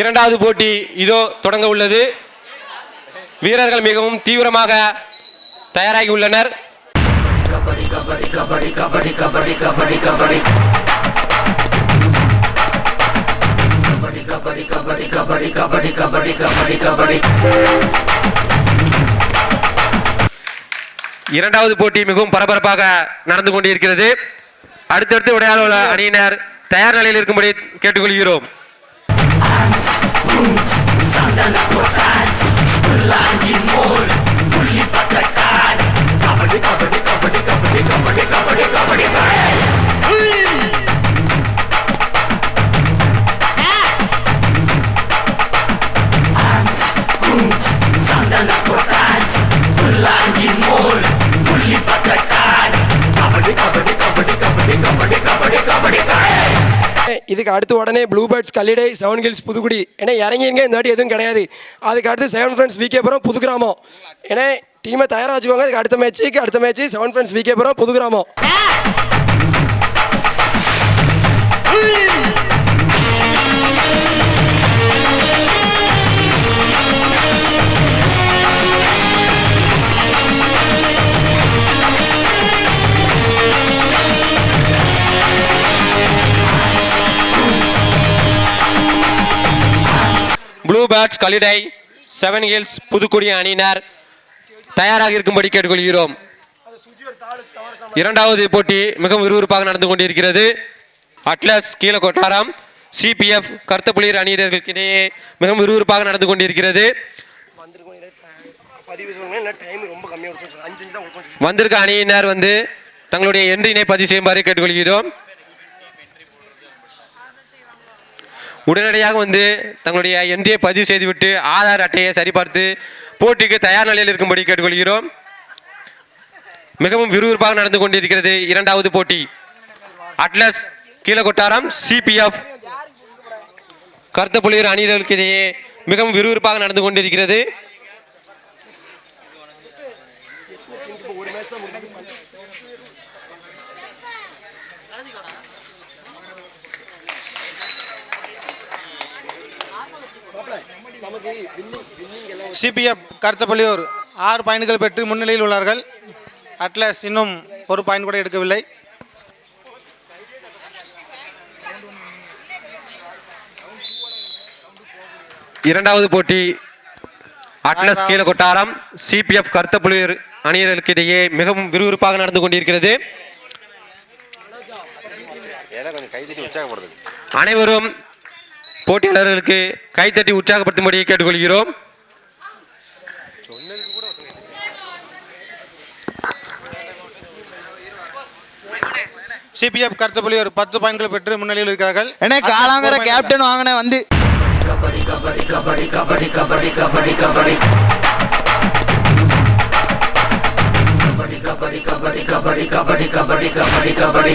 இரண்டாவது போட்டி இதோ தொடங்க உள்ளது. வீரர்கள் மிகவும் தீவிரமாக தயாராகி உள்ளனர். இரண்டாவது போட்டி மிகவும் பரபரப்பாக நடந்து கொண்டிருக்கிறது. அடுத்தடுத்து விளையாட அணியினர் தயார் நிலையில் இருக்கும்படி கேட்டுக்கொள்கிறோம். Salta la portada birds Kallidai seven hills Pudukudi ஏன்னா இறங்கிங்க இந்த வாட்டி எதுவும் கிடையாது. அதுக்கு அடுத்து செவன் ஃப்ரெண்ட்ஸ் விகேபுரம் புது கிராமம் ஏன்னா டீமை தயாராக வச்சுக்கோங்க. அதுக்கு அடுத்த மேட்ச்சுக்கு அடுத்த match seven friends VK Puram Pudhu Gramam blue bats Kallidai seven hills Pudukudi அணியினர் தயாராக இருக்கும்படி கேட்டுக்கொள்கிறோம். இரண்டாவது போட்டி மிகவும் விறுவிறுப்பாக நடந்து கொண்டிருக்கிறது. அட்லஸ் கீழக்கொட்டாரம் சிபிஎஃப் கருத்தப்புலியர் அணியினர்களுக்கிடையே மிகவும் விறுவிறுப்பாக நடந்து கொண்டிருக்கிறது. வந்திருக்க அணியினர் வந்து தங்களுடைய என்ட்ரினை பதிவு செய்யுமாறு கேட்டுக்கொள்கிறோம். உடனடியாக வந்து தங்களுடைய என்ட்ரியை பதிவு செய்துவிட்டு ஆதார் அட்டையை சரிபார்த்து போட்டிக்கு தயார் நிலையில் இருக்கும்படி கேட்டுக்கொள்கிறோம். மிகவும் விறுவிறுப்பாக நடந்து கொண்டிருக்கிறது இரண்டாவது போட்டி. அட்லஸ் கீழக்கொட்டாரம் சிபிஎஃப் கருத்த புலியர் அணியினருக்கு இடையே மிகவும் விறுவிறுப்பாக நடந்து கொண்டிருக்கிறது. சிபிஎஃப் கருத்தப்பள்ளியூர் ஆறு பாயிண்டுகள் பெற்று முன்னிலையில் உள்ளார்கள். அட்லஸ் இன்னும் ஒரு பாயிண்ட் கூட எடுக்கவில்லை. இரண்டாவது போட்டி அட்லஸ் கீழக்கொட்டாரம். சிபிஎஃப் கருத்தப்புலியர் அணியர்களுக்கு இடையே மிகவும் விறுவிறுப்பாக நடந்து கொண்டிருக்கிறது. அனைவரும் போட்டியாளர்களுக்கு கைத்தட்டி உற்சாகப்படுத்தும்படி கேட்டுக்கொள்கிறோம். சிபிஎஃப் கருத்துப்பள்ளி ஒரு பத்து பாயிண்ட்கள் பெற்று முன்னிலையில் இருக்கிறார்கள். ஏன்னா காலாங்கிற கேப்டன் வாங்கின வந்து கபடி கபடி கபடி கபடி கபடி கபடி கபடி கபடி கபடி கபடி கபடி கபடி கபடி கபடி கபடி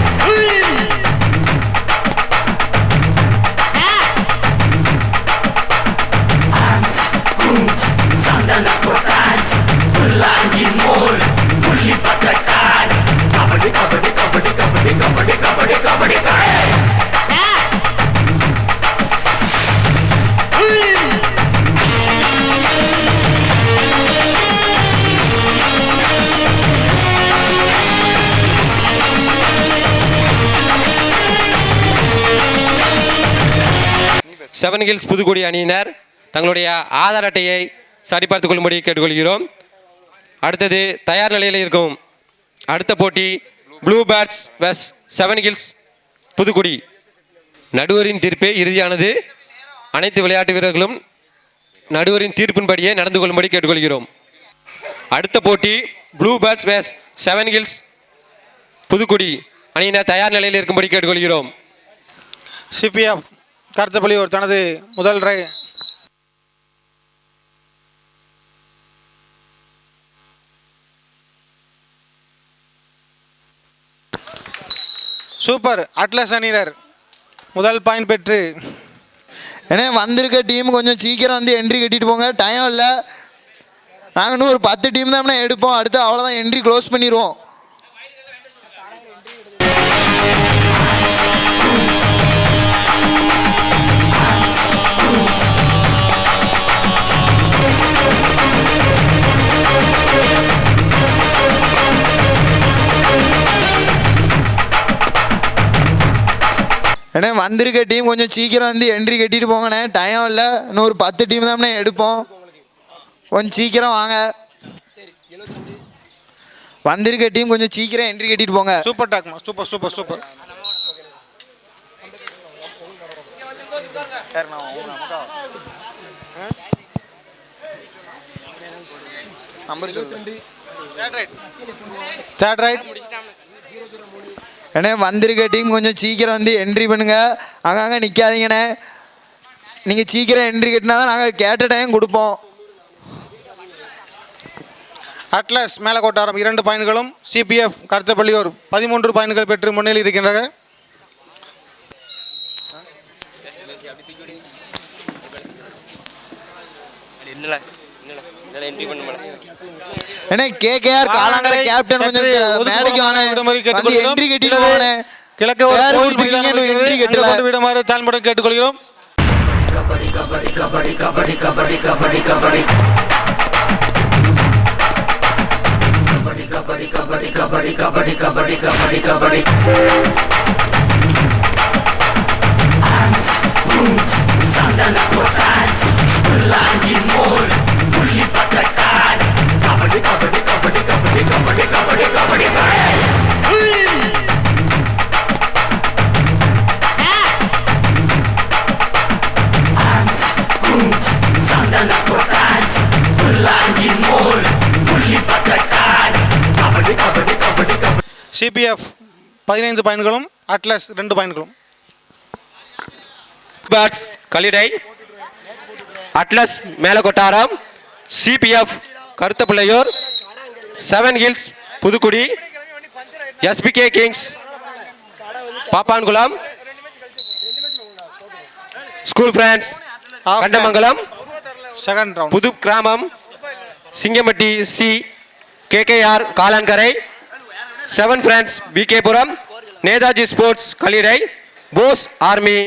செவன் ஹில்ஸ் புதுக்குடி அணியினர் தங்களுடைய ஆதார் அட்டையை சரிபார்த்துக் கொள்ளும்படி கேட்டுக்கொள்கிறோம். அடுத்தது தயார் நிலையில் இருக்கும் அடுத்த போட்டி ப்ளூ பேட்ஸ் வெஸ் செவன் ஹில்ஸ் புதுக்குடி. நடுவரின் தீர்ப்பே இறுதியானது. அனைத்து விளையாட்டு வீரர்களும் நடுவரின் தீர்ப்பின்படியே நடந்து கொள்ளும்படி கேட்டுக்கொள்கிறோம். அடுத்த போட்டி ப்ளூ பேட்ஸ் வேஸ் செவன் ஹில்ஸ் புதுக்குடி. அணியினர் தயார் நிலையில் இருக்கும்படி கேட்டுக்கொள்கிறோம். சிபிஎஃப் கருத்தப்பள்ளியூர் தனது முதல் ரை சூப்பர். அட்லஸ் அணியினர் முதல் பாயிண்ட் பெற்று ஏன்னா வந்திருக்க டீம் கொஞ்சம் சீக்கிரம் வந்து என்ட்ரி கட்டிட்டு போங்க. டைம் இல்லை. நாங்கள் இன்னும் ஒரு பத்து டீம் தான் எடுப்போம். அடுத்து அவ்வளோதான் என்ட்ரி க்ளோஸ் பண்ணிடுவோம் ஏன்னா வந்திருக்க டீம் கொஞ்சம் சீக்கிரம் வந்து என்ட்ரி கட்டிட்டு போங்கண்ணே. டைம் இல்லை. இன்னும் ஒரு பத்து டீம் தான் எடுப்போம். கொஞ்சம் சீக்கிரம் வாங்க. வந்திருக்க டீம் கொஞ்சம் சீக்கிரம் என்ட்ரி கட்டிட்டு போங்க. சூப்பர் டாக்மா சூப்பர் சூப்பர் சூப்பர் நம்பர் சொல்லு தேர்ட் ரைட் அண்ணே வந்திருக்க டீம் கொஞ்சம் சீக்கிரம் வந்து என்ட்ரி பண்ணுங்க. அங்கங்கே நிற்காதீங்கண்ணே நீங்கள் சீக்கிரம் என்ட்ரி கட்டினா தான் நாங்கள் கேட்ட டைம் கொடுப்போம். அட்லஸ் மேலக்கோட்டாரம் இரண்டு பாயிண்ட்களும் சிபிஎஃப் கருத்தப்பள்ளியூர் பதிமூன்று பாயிண்ட்கள் பெற்று முன்னிலையில் இருக்கின்றனர் அண்ணே கேகேஆர் காலாங்கர கேப்டன் கொஞ்சம் மேடைக்கு வாங்க வந்து என்ட்ரி கட்டிட்டு போங்கண்ணே கிழக்கு ஒரு பேர் கோயில் கொடுத்துருக்கீங்க, மைதானம் இன்னும் இருக்கிறது. entry அங்கே கட்டல. கொண்டு விடுமாறு தாழ்மையுடன் கேட்டுக்கொள்கிறோம் சிபிஎஃப் பதினைந்து பாயிண்ட்களும் அட்லஸ் ரெண்டு பாயிண்ட்களும் bats Kallidai Atlas Melakottaram CPF Karuthapillaiyur seven hills Pudukudi SPK kings Pappankulam school friends Kandamangalam second round. Pudhu Gramam Singampatti C KKR Kalankarai seven friends VK Puram Netaji sports Kallidai Bose army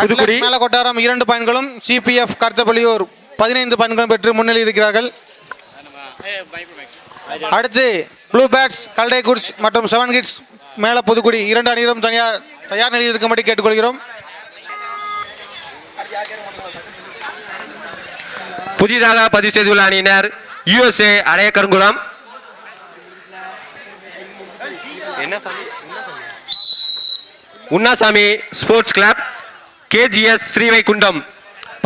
Pudukudi. Atlas Melakottaram இரண்டு பாயிண்ட்களும் CBF கருத்தப்பள்ளியூர் பதினைந்து பாயிண்ட்களும் பெற்று முன்னிலை இருக்கிறார்கள். அடுத்து blue bats Kallidai குட்ஸ் மற்றும் seven kids மேல புதுக்குடி இரண்டு அணியிலும் தனியார் தயார் நிலையில் இருக்கும்படி கேட்டுக்கொள்கிறோம். புதிதாக பதிவு செய்துள்ள அணியினர் USA அரைய Karungulam Unnasamy Unnasamy sports club KGS Srivaikuntam.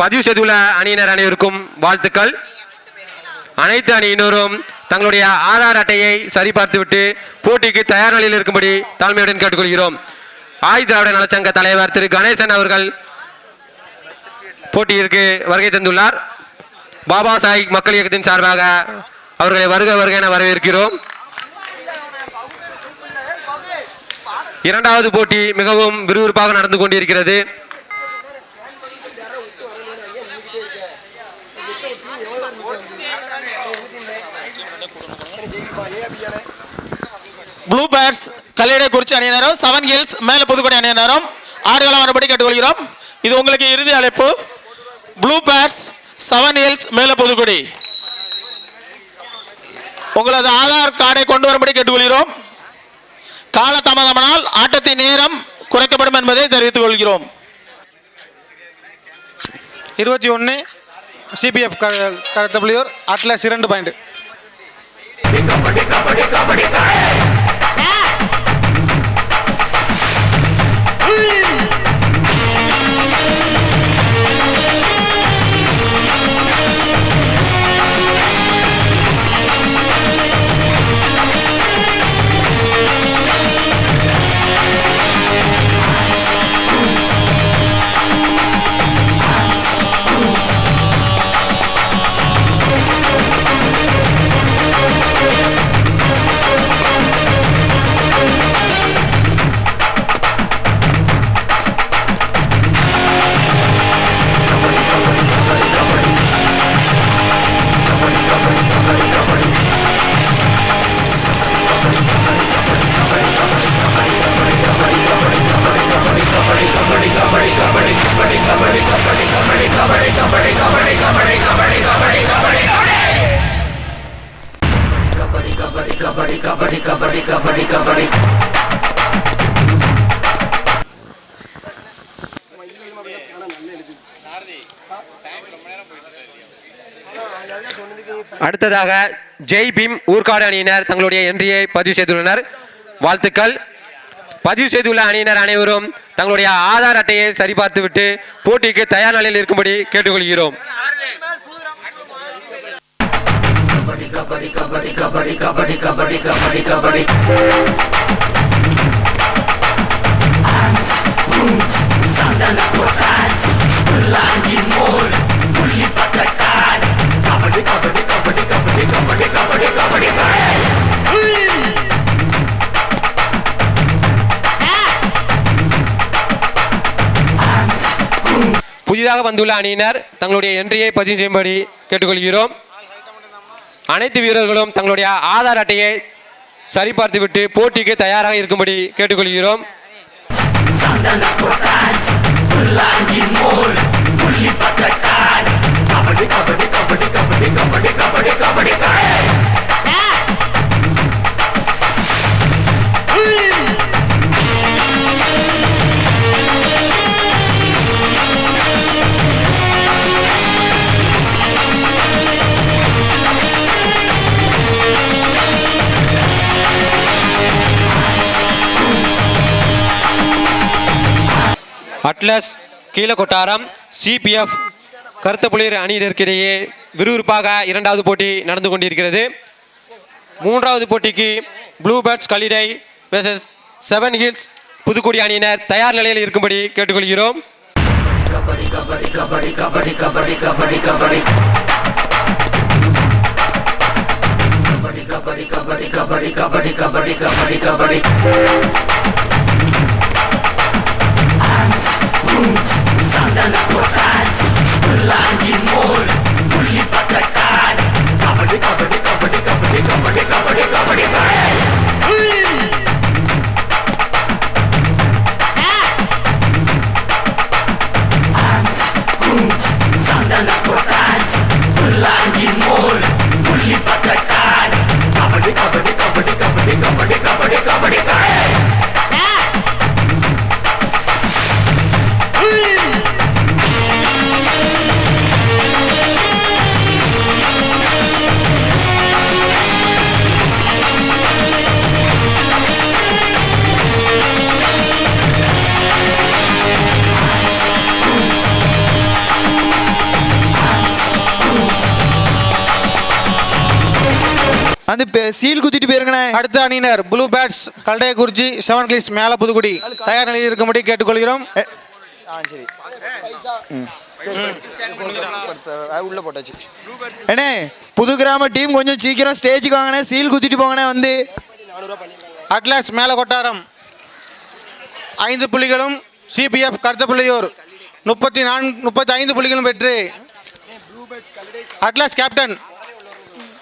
பதிவு செய்துள்ள அணியினர் அனைவருக்கும் வாழ்த்துக்கள். அனைத்து அணியினரும் தங்களுடைய ஆதார் அட்டையை சரிபார்த்துவிட்டு போட்டிக்கு தயார் நிலையில் இருக்கும்படி தாழ்மையுடன் கேட்டுக்கொள்கிறோம். ஆதி திராவிட நலச்சங்க தலைவர் திரு கணேசன் அவர்கள் போட்டியிற்கு வருகை தந்துள்ளார். பாபா சாஹிப் மக்கள் இயக்கத்தின் சார்பாக அவர்களை வருக வருக என வரவேற்கிறோம். இரண்டாவது போட்டி மிகவும் விறுவிறுப்பாக நடந்து கொண்டிருக்கிறது. ப்ளூ பேட்ஸ் கல்லிடை குறிச்சி அணியினரும் செவன் ஹில்ஸ் மேலே புதுக்கோட்டை அணியினரும் ஆடுகளம் மறுபடி கேட்டுக்கொள்கிறோம். இது உங்களுக்கு இறுதி அழைப்பு. ப்ளூ பேட்ஸ் செவன் ஹில்ஸ் மேலே புதுக்கோடி உங்களது ஆதார் கார்டை கொண்டு வரும்படி கேட்டுக்கொள்கிறோம். காலதாமதமானால் ஆட்டத்தின் நேரம் குறைக்கப்படும் என்பதை தெரிவித்துக் கொள்கிறோம். இருபத்தி ஒன்று சிபிஎஃப் க கருத்தப்பள்ளியூர் அட்லஸ் இரண்டு பாயிண்ட். கபடி கபடி கபடி கபடி அடுத்ததாக ஜெய் பீம் ஊர்காடு அணியினர் தங்களுடைய என்ட்ரியை பதிவு செய்துள்ளனர். வாழ்த்துக்கள். பதிவு செய்துள்ள அணியினர் அனைவரும் தங்களுடைய ஆதார் அட்டையை சரிபார்த்துவிட்டு போட்டிக்கு தயார் நிலையில் இருக்கும்படி கேட்டுக்கொள்கிறோம். கபடி கபடி கபடி கபடி கபடி கபடி கபடி கபடி. புதிதாக வந்துள்ள அணியினர் தங்களுடைய என்ட்ரியை பதிவு செய்யும்படி கேட்டுக்கொள்கிறோம். அனைத்து வீரர்களும் தங்களுடைய ஆதார் அட்டையை சரிபார்த்துவிட்டு போட்டிக்கு தயாராக இருக்கும்படி கேட்டுக்கொள்கிறோம். அட்லஸ் கீழக்கொட்டாரம் சிபிஎஃப் கருத்தப்புலியர் அணியினருக்கிடையே விறுவிறுப்பாக இரண்டாவது போட்டி நடந்து கொண்டிருக்கிறது. மூன்றாவது போட்டிக்கு blue birds Kallidai versus seven hills Pudukudi அணியினர் தயார் நிலையில் இருக்கும்படி கேட்டுக்கொள்கிறோம். Kabaddi kabaddi kabaddi kabaddi kabaddi kabaddi kabaddi kabaddi kabaddi kabaddi kabaddi kabaddi kabaddi kabaddi na postaci, dla nim அந்த சீல் குத்திட்டு போயிருங்கண்ணே. அடுத்த அணியினர் ப்ளூ பேட்ஸ் கல்டையக்குறிச்சி செவன் கிளிஸ் மேலே புதுக்குடி. தயார் நிலையில் இருக்கும்படி கேட்டுக்கொள்கிறோம். சரி. உள்ள போட்டாச்சு அண்ணே புது கிராம டீம் கொஞ்சம் சீக்கிரம் ஸ்டேஜுக்கு வாங்கண்ணே சீல் குத்திட்டு போங்கண்ணே வந்து. அட்லாஸ் மேல கொட்டாரம். ஐந்து புள்ளிகளும் சிபிஎஃப் கருத்தப்பள்ளியூர். முப்பத்தி நான்கு முப்பத்தி ஐந்து புள்ளிகளும் பெற்று அட்லாஸ் கேப்டன்